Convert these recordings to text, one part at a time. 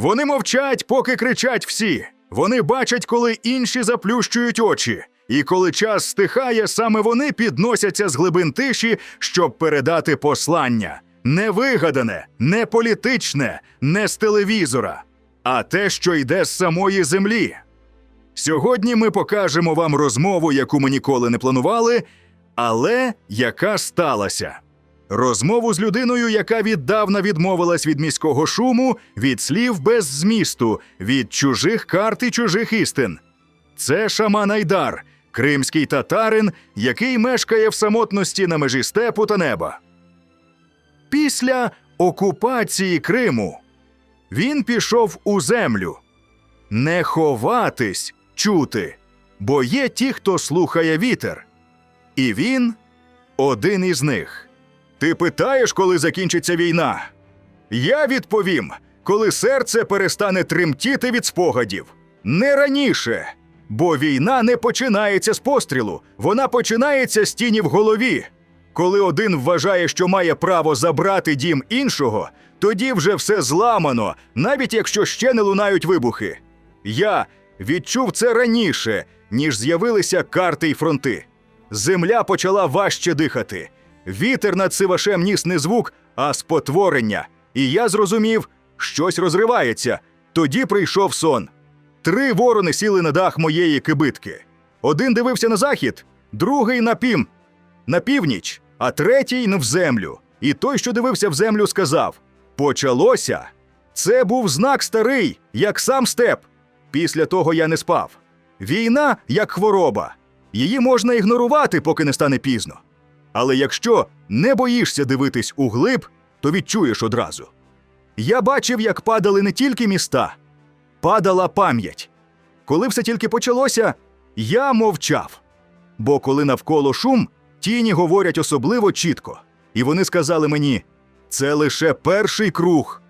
Вони мовчать, поки кричать всі. Вони бачать, коли інші заплющують очі. І коли час стихає, саме вони підносяться з глибин тиші, щоб передати послання. Не вигадане, не політичне, не з телевізора, а те, що йде з самої землі. Сьогодні ми покажемо вам розмову, яку ми ніколи не планували, але яка сталася. Розмову з людиною, яка віддавна відмовилась від міського шуму, від слів без змісту, від чужих карт і чужих істин. Це шаман Айдар, кримський татарин, який мешкає в самотності на межі степу та неба. Після окупації Криму він пішов у землю. Не ховатись, чути, бо є ті, хто слухає вітер. І він один із них. Ти питаєш, коли закінчиться війна? Я відповім, коли серце перестане тремтіти від спогадів. Не раніше. Бо війна не починається з пострілу, вона починається з тіні в голові. Коли один вважає, що має право забрати дім іншого, тоді вже все зламано, навіть якщо ще не лунають вибухи. Я відчув це раніше, ніж з'явилися карти й фронти. Земля почала важче дихати. Вітер над сивашем ніс не звук, а спотворення. І я зрозумів, щось розривається. Тоді прийшов сон. Три ворони сіли на дах моєї кибитки. Один дивився на захід, другий на пім, на північ, а третій в землю. І той, що дивився в землю, сказав: Почалося. Це був знак старий, як сам степ. Після того я не спав. Війна як хвороба. Її можна ігнорувати, поки не стане пізно. Але якщо не боїшся дивитись у глиб, то відчуєш одразу. Я бачив, як падали не тільки міста, падала пам'ять. Коли все тільки почалося, я мовчав. Бо коли навколо шум, тіні говорять особливо чітко. І вони сказали мені: це лише перший круг.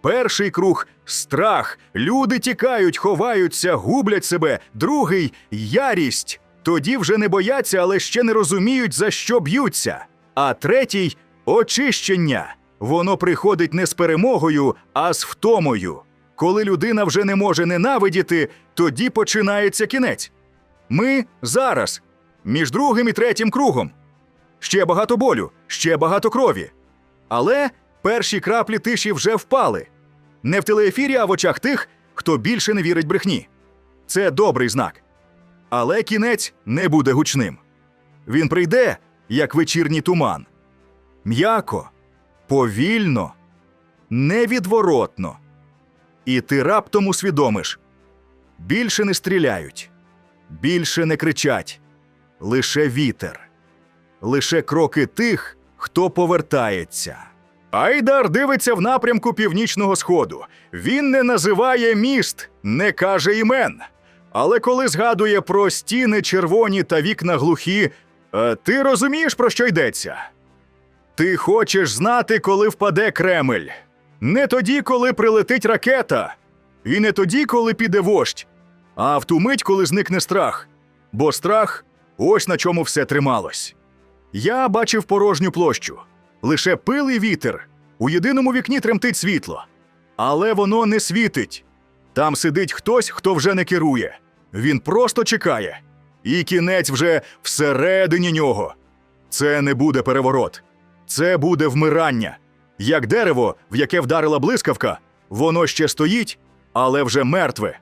Перший круг страх. Люди тікають, ховаються, гублять себе. Другий ярість. Тоді вже не бояться, але ще не розуміють, за що б'ються. А третій очищення. Воно приходить не з перемогою, а з втомою. Коли людина вже не може ненавидіти, тоді починається кінець. Ми зараз, між другим і третім кругом. Ще багато болю, ще багато крові. Але перші краплі тиші вже впали. Не в телеефірі, а в очах тих, хто більше не вірить брехні. Це добрий знак. Але кінець не буде гучним. Він прийде, як вечірній туман. М'яко, повільно, невідворотно. І ти раптом усвідомиш: більше не стріляють, більше не кричать, лише вітер, лише кроки тих, хто повертається. Айдар дивиться в напрямку північного сходу. Він не називає міст, не каже імен. Але коли згадує про стіни червоні та вікна глухі, е, ти розумієш, про що йдеться? Ти хочеш знати, коли впаде Кремль. Не тоді, коли прилетить ракета, і не тоді, коли піде вождь, а в ту мить, коли зникне страх. Бо страх ось на чому все трималось. Я бачив порожню площу, лише пил і вітер. У єдиному вікні тремтить світло. Але воно не світить. Там сидить хтось, хто вже не керує. Він просто чекає. І кінець вже всередині нього. Це не буде переворот. Це буде вмирання. Як дерево, в яке вдарила блискавка, воно ще стоїть, але вже мертве.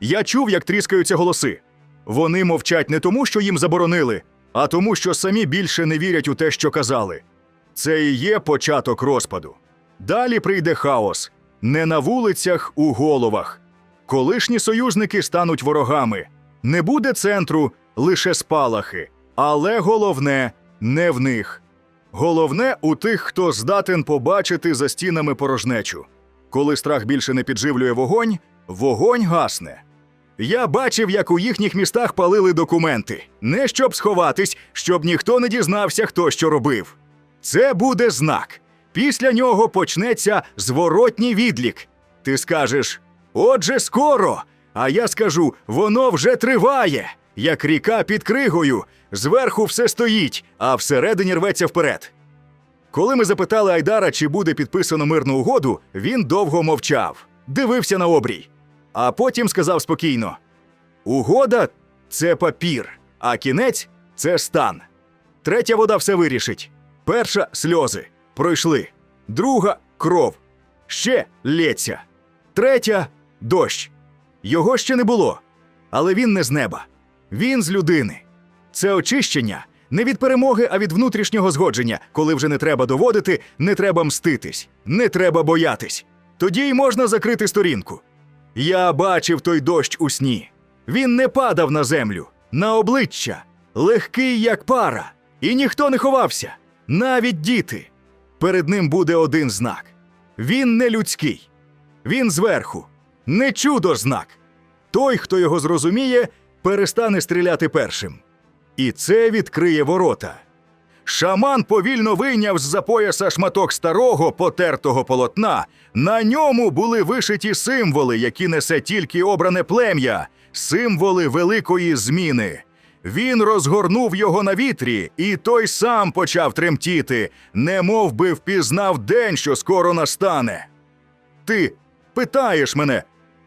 Я чув, як тріскаються голоси. Вони мовчать не тому, що їм заборонили, а тому, що самі більше не вірять у те, що казали. Це і є початок розпаду. Далі прийде хаос не на вулицях, у головах. Колишні союзники стануть ворогами. Не буде центру, лише спалахи. Але головне не в них. Головне у тих, хто здатен побачити за стінами порожнечу. Коли страх більше не підживлює вогонь, вогонь гасне. Я бачив, як у їхніх містах палили документи. Не щоб сховатись, щоб ніхто не дізнався, хто що робив. Це буде знак. Після нього почнеться зворотній відлік. Ти скажеш: Отже, скоро. А я скажу, воно вже триває, як ріка під кригою. Зверху все стоїть, а всередині рветься вперед. Коли ми запитали Айдара, чи буде підписано мирну угоду, він довго мовчав. дивився на обрій. А потім сказав спокійно: Угода це папір, а кінець це стан. Третя вода все вирішить. Перша сльози пройшли, друга кров, ще лється, третя дощ. Його ще не було, але він не з неба. Він з людини. Це очищення не від перемоги, а від внутрішнього згодження, коли вже не треба доводити, не треба мститись, не треба боятись. Тоді й можна закрити сторінку. Я бачив той дощ у сні. Він не падав на землю, на обличчя, легкий, як пара, і ніхто не ховався, навіть діти. Перед ним буде один знак. Він не людський, він зверху, не чудо знак. Той, хто його зрозуміє, перестане стріляти першим. І це відкриє ворота. Шаман повільно вийняв з-за пояса шматок старого потертого полотна. На ньому були вишиті символи, які несе тільки обране плем'я, символи великої зміни. Він розгорнув його на вітрі, і той сам почав тремтіти, немов би впізнав день, що скоро настане. Ти питаєш мене,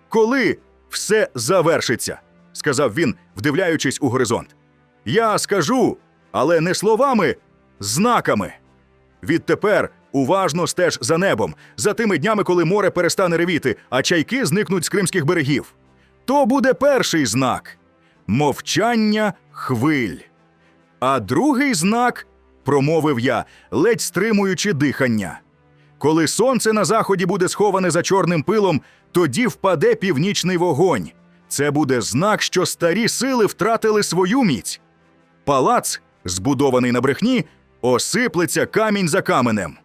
коли все завершиться, сказав він, вдивляючись у горизонт. Я скажу, але не словами, знаками. Відтепер уважно стеж за небом, за тими днями, коли море перестане ревіти, а чайки зникнуть з кримських берегів. То буде перший знак мовчання хвиль. А другий знак, промовив я, ледь стримуючи дихання. Коли сонце на заході буде сховане за чорним пилом, тоді впаде північний вогонь. Це буде знак, що старі сили втратили свою міць. Палац, збудований на брехні, осиплеться камінь за каменем.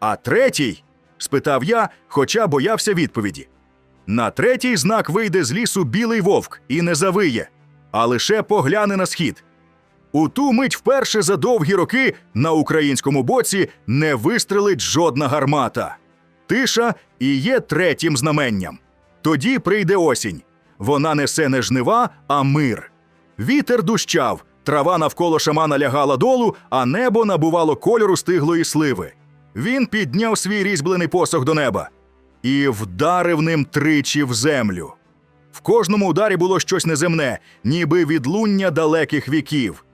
А третій? спитав я, хоча боявся відповіді. На третій знак вийде з лісу білий вовк і не завиє, а лише погляне на схід. У ту мить вперше за довгі роки на українському боці не вистрелить жодна гармата. Тиша і є третім знаменням. Тоді прийде осінь. Вона несе не жнива, а мир. Вітер дущав, трава навколо шамана лягала долу, а небо набувало кольору стиглої сливи. Він підняв свій різьблений посох до неба і вдарив ним тричі в землю. В кожному ударі було щось неземне, ніби відлуння далеких віків.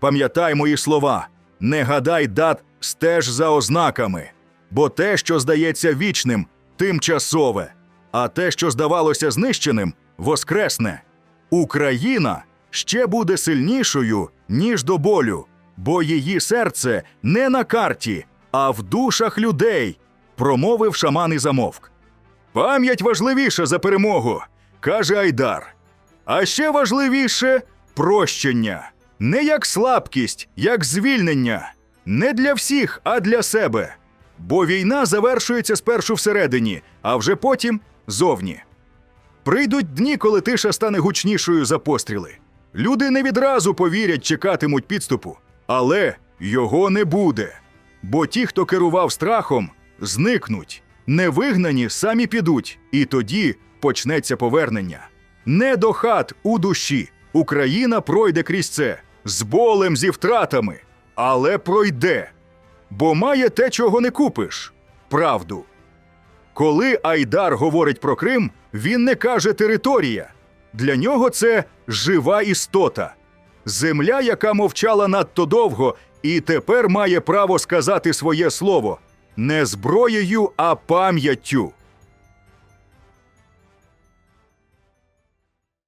Пам'ятай мої слова, не гадай дат стеж за ознаками, бо те, що здається вічним, тимчасове, а те, що здавалося знищеним, воскресне. Україна ще буде сильнішою, ніж до болю, бо її серце не на карті, а в душах людей, промовив шаман і замовк. Пам'ять важливіша за перемогу, каже Айдар. А ще важливіше прощення. Не як слабкість, як звільнення. Не для всіх, а для себе. Бо війна завершується спершу всередині, а вже потім зовні. Прийдуть дні, коли тиша стане гучнішою за постріли. Люди не відразу повірять, чекатимуть підступу, але його не буде. Бо ті, хто керував страхом, зникнуть, не вигнані самі підуть, і тоді почнеться повернення. Не до хат у душі. Україна пройде крізь це з болем зі втратами, але пройде. Бо має те, чого не купиш правду. Коли Айдар говорить про Крим, він не каже територія. Для нього це жива істота, земля, яка мовчала надто довго, і тепер має право сказати своє слово не зброєю, а пам'яттю.